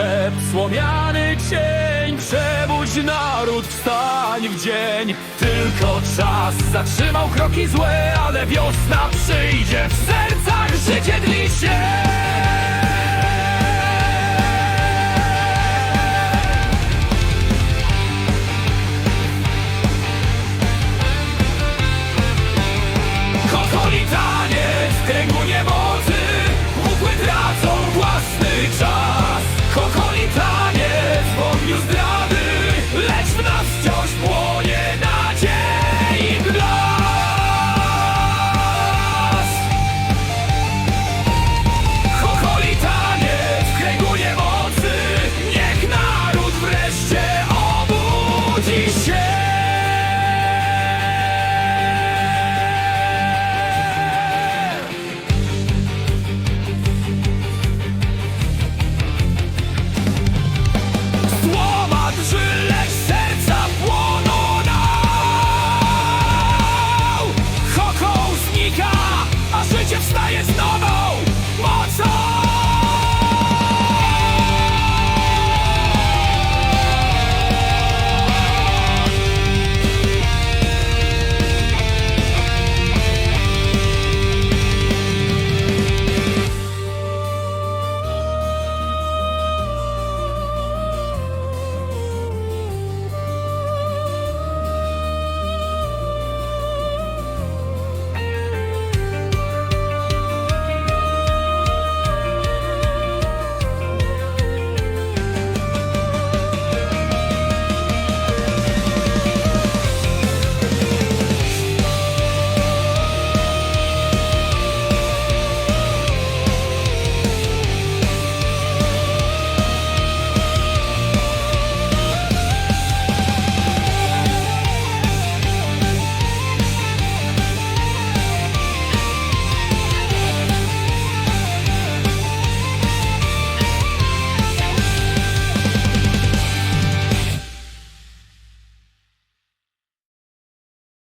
Szep słomiany cień Przebudź naród, wstań w dzień. Tylko czas zatrzymał kroki złe Ale wiosna przyjdzie W sercach życie dli się. Kokolitanie w kręgu niebo. życie wstaje z nową.